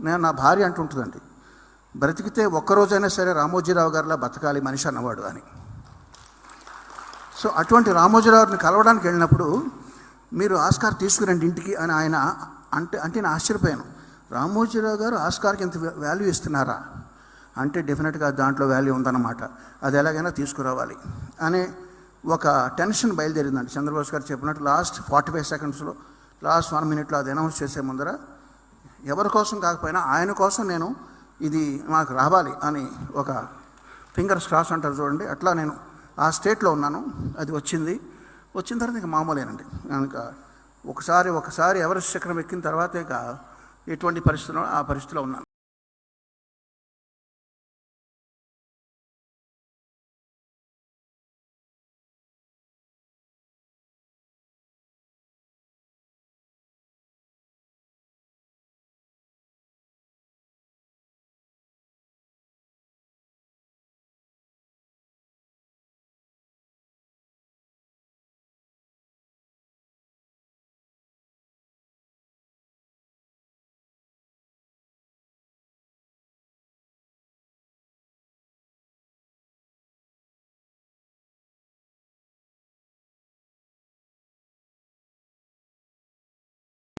నేను నా భార్య అంటుంటుందండి బ్రతికితే ఒక్కరోజైనా సరే రామోజీరావు గారిలా బతకాలి మనిషి అన్నవాడు అని. సో అటువంటి రామోజీరావుని కలవడానికి వెళ్ళినప్పుడు మీరు ఆస్కార్ తీసుకురండి ఇంటికి అని ఆయన అంటే అంటే నేను ఆశ్చర్యపోయాను. రామోజీరావు గారు ఆస్కార్కి ఇంత వాల్యూ ఇస్తున్నారా? అంటే డెఫినెట్గా దాంట్లో వాల్యూ ఉందన్నమాట. అది ఎలాగైనా తీసుకురావాలి అనే ఒక టెన్షన్ బయలుదేరిందండి చంద్రబాబు గారు చెప్పినట్టు. లాస్ట్ ఫార్టీ ఫైవ్ సెకండ్స్లో లాస్ట్ వన్ మినిట్లో అది అనౌన్స్ చేసే ముందర ఎవరి కోసం కాకపోయినా ఆయన కోసం నేను ఇది మాకు రావాలి అని ఒక ఫింగర్స్ క్రాస్ అంటారు చూడండి. అట్లా నేను ఆ స్టేట్లో ఉన్నాను. అది వచ్చింది. వచ్చిన తర్వాత ఇక మామూలేనండి. కనుక ఒకసారి ఒకసారి ఎవరెస్ట్ చక్రం ఎక్కిన తర్వాత ఇక ఎటువంటి పరిస్థితిలో ఆ పరిస్థితిలో ఉన్నాను.